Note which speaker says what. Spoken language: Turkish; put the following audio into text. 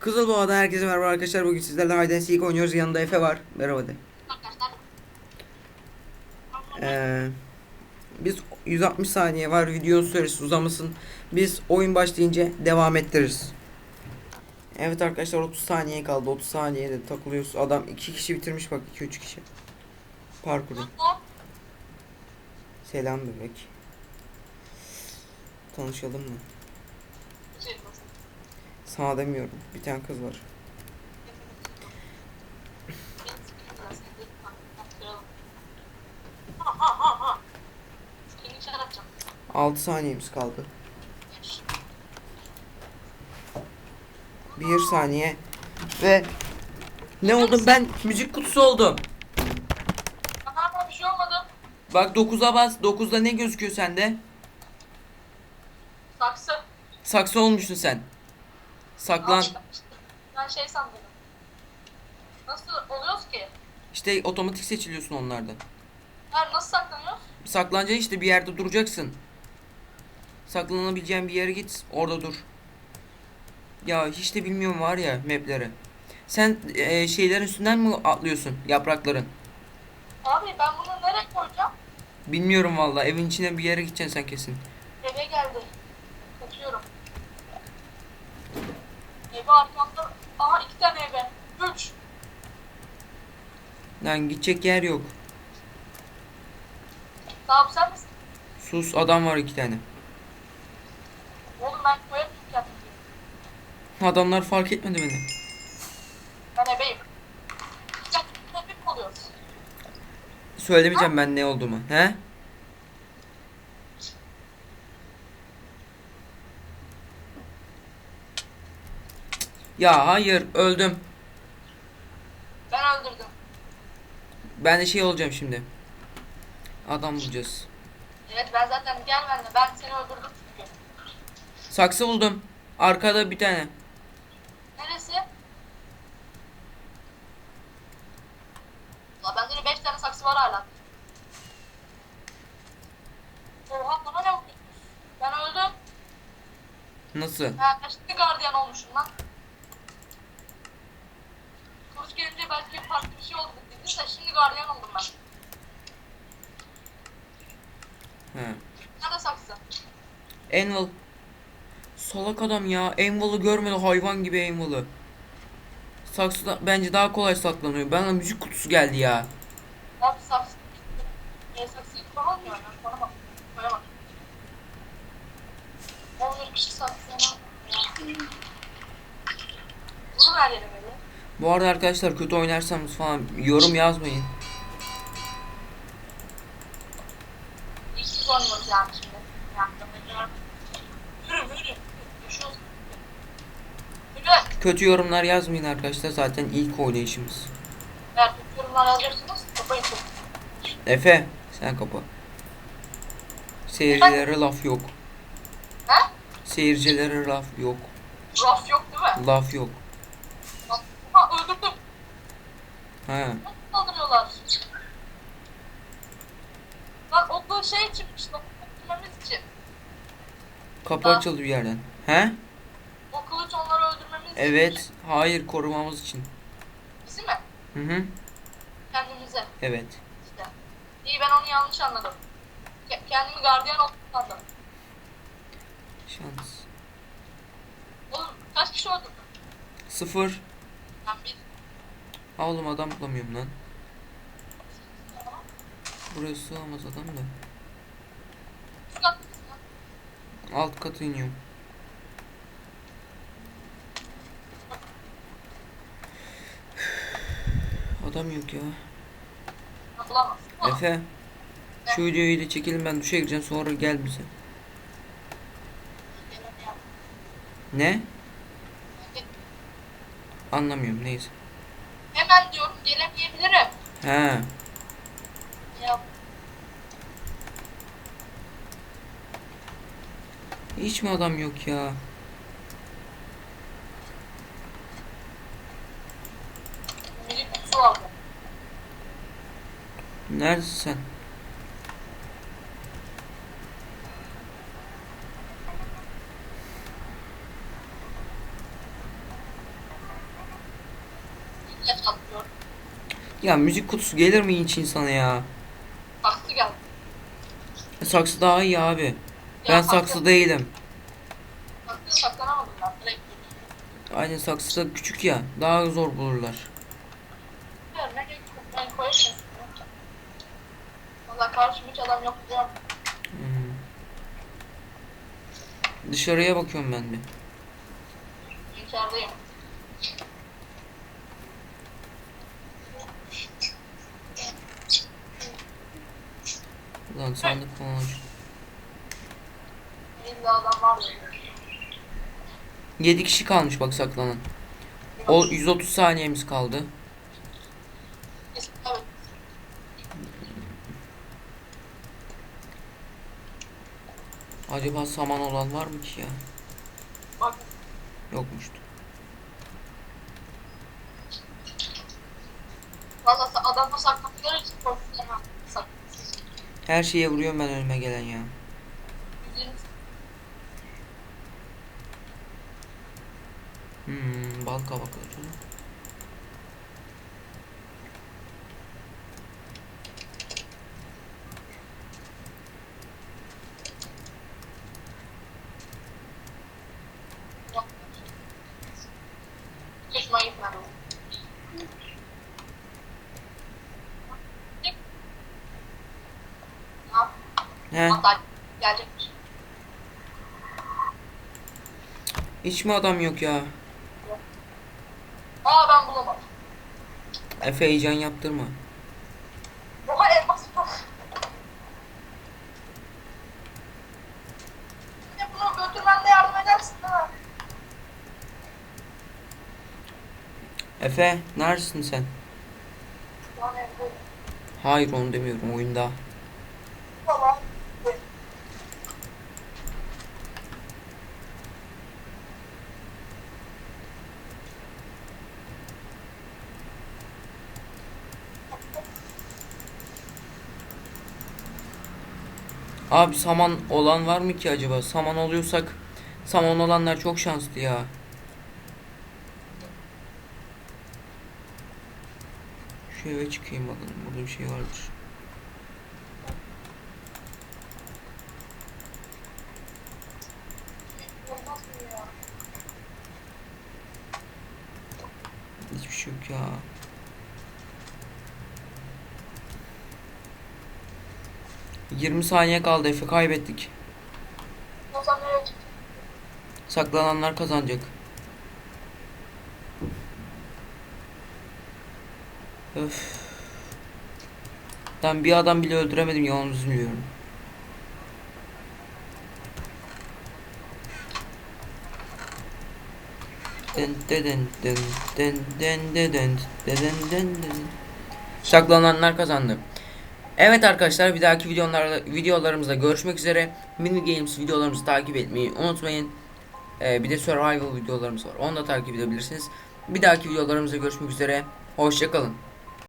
Speaker 1: Kızılboğa'dan herkese merhaba arkadaşlar. Bugün sizlerle Hide and Seek oynuyoruz. Yanında Efe var. Merhaba de. Ee, biz 160 saniye var. Videonun süresi uzamasın. Biz oyun başlayınca devam ettiririz. Evet arkadaşlar 30 saniye kaldı. 30 saniyede takılıyoruz. Adam 2 kişi bitirmiş bak 2-3 kişi. Parkuru. Selam bebek. Tanışalım mı? Sana demiyorum. Bir tane kız var. 6 saniyemiz kaldı. 1 saniye. Ve ne oldum ben? Müzik kutusu oldum.
Speaker 2: Aha bir şey olmadı.
Speaker 1: Bak 9'a bas. 9'da ne gözüküyor sende?
Speaker 2: Saksı.
Speaker 1: Saksı olmuşsun sen. Saklan.
Speaker 2: Ben şey sandım. Nasıl oluyoruz ki?
Speaker 1: İşte otomatik seçiliyorsun onlardan.
Speaker 2: Her nasıl saklanıyoruz?
Speaker 1: Saklanacaksın işte bir yerde duracaksın. Saklanabileceğin bir yere git. Orada dur. Ya hiç de bilmiyorum var ya mapleri. Sen e, şeylerin üstünden mi atlıyorsun? Yaprakların.
Speaker 2: Abi ben bunu nereye koyacağım?
Speaker 1: Bilmiyorum valla. Evin içine bir yere gideceksin sen kesin.
Speaker 2: Eve geldi. Kaçıyorum. Eve arkamda. Aha iki tane eve. Üç.
Speaker 1: Lan gidecek yer yok.
Speaker 2: Tamam sen misin?
Speaker 1: Sus adam var iki tane.
Speaker 2: Oğlum ben koyamıyorum kendimi.
Speaker 1: Adamlar fark etmedi beni.
Speaker 2: Ben ebeyim.
Speaker 1: Söylemeyeceğim ben ne olduğumu. He? Ya hayır öldüm.
Speaker 2: Ben öldürdüm.
Speaker 1: Ben de şey olacağım şimdi. Adam bulacağız.
Speaker 2: Evet ben zaten gel benimle. Ben seni öldürdüm çünkü.
Speaker 1: Saksı buldum. Arkada bir tane.
Speaker 2: Neresi? La bende de 5 tane saksı var hala. Oha bana ne oldu? Ben öldüm.
Speaker 1: Nasıl?
Speaker 2: Ha, şimdi gardiyan olmuşum lan. Gelince belki farklı bir şey oldu dedin de şimdi gardiyan oldum ben.
Speaker 1: He.
Speaker 2: Nerede saksı?
Speaker 1: Anvil. Salak adam ya. Anvil'ı görmedi hayvan gibi Anvil'ı. Saksı da, bence daha kolay saklanıyor. Bana müzik kutusu geldi ya.
Speaker 2: Abi saksı. E saksıyı kullanmıyor. Ben bana bak. Böyle bak. 11 kişi saksına. Bunu ver yerime bir.
Speaker 1: Bu arada arkadaşlar kötü oynarsanız falan yorum yazmayın. Kötü yorumlar yazmayın arkadaşlar zaten ilk oynayışımız.
Speaker 2: Eğer kötü yorumlar yazacaksınız kapayın çok.
Speaker 1: Efe sen kapa. Seyircilere laf yok.
Speaker 2: He?
Speaker 1: Seyircilere laf yok.
Speaker 2: Raf yok değil mi?
Speaker 1: Laf yok.
Speaker 2: Ha öldürdüm.
Speaker 1: Ha.
Speaker 2: Nasıl saldırıyorlar? Lan okul şey çıkmış lan. Öldürmemiz için.
Speaker 1: Kapı
Speaker 2: Ha.
Speaker 1: açıldı bir yerden. He?
Speaker 2: O kılıç onları öldürmemiz için.
Speaker 1: Evet. Hayır korumamız için.
Speaker 2: Bizi mi?
Speaker 1: Hı hı.
Speaker 2: Kendimize.
Speaker 1: Evet.
Speaker 2: İşte. İyi ben onu yanlış anladım. Ke- Kendimi gardiyan oldum sandım.
Speaker 1: Şans.
Speaker 2: Oğlum kaç kişi öldürdün?
Speaker 1: Sıfır.
Speaker 2: Ben bir.
Speaker 1: Ha adam bulamıyorum lan. Buraya sığamaz adam da. Alt kata iniyorum. Adam yok ya. Efe. Şu videoyu da çekelim ben duşa gireceğim sonra gel bize. Ne? Anlamıyorum neyse. He.
Speaker 2: Ya
Speaker 1: Hiç mi adam yok ya?
Speaker 2: aldım.
Speaker 1: Neredesin sen? Ya müzik kutusu gelir mi hiç insana ya?
Speaker 2: Saksı geldi.
Speaker 1: Saksı daha iyi abi.
Speaker 2: Ya
Speaker 1: Ben
Speaker 2: saksı-
Speaker 1: saksı değilim.
Speaker 2: Saksı saklanamadım ben. Direkt
Speaker 1: Aynen saksı da küçük ya. Daha zor bulurlar.
Speaker 2: gidiyorum. Ne gerek yok. Ben koyarım. Valla karşıma hiç adam yok biliyorum.
Speaker 1: Hmm. Dışarıya bakıyorum ben bir.
Speaker 2: İçerideyim.
Speaker 1: Lan sandık
Speaker 2: diyor.
Speaker 1: 7 kişi kalmış bak saklanan. O 130 saniyemiz kaldı. Acaba saman olan var mı ki ya?
Speaker 2: Bak.
Speaker 1: Yokmuştu. Her şeye vuruyorum ben önüme gelen ya.
Speaker 2: 120
Speaker 1: Hmm, bal kabakları. He,
Speaker 2: hatta gelecekmiş.
Speaker 1: hiç mi adam yok ya?
Speaker 2: Aa ben bulamadım.
Speaker 1: Efe heyecan yaptırma.
Speaker 2: Oha elmas çok. Ya bunu götürmende yardım edersin değil mi?
Speaker 1: Efe, neredesin sen? Hayır onu demiyorum oyunda.
Speaker 2: Tamam.
Speaker 1: Abi saman olan var mı ki acaba? Saman oluyorsak saman olanlar çok şanslı ya. Şu eve çıkayım bakalım. Burada bir şey vardır. Hiçbir şey yok ya. Yirmi saniye kaldı Efe kaybettik. Saklananlar kazanacak. Öf. Ben bir adam bile öldüremedim yalan üzülüyorum. Den den den den den den den den den den Saklananlar kazandı. Evet arkadaşlar bir dahaki videolarla, videolarımızda görüşmek üzere. Mini Games videolarımızı takip etmeyi unutmayın. Ee, bir de survival videolarımız var. Onu da takip edebilirsiniz. Bir dahaki videolarımızda görüşmek üzere. Hoşçakalın.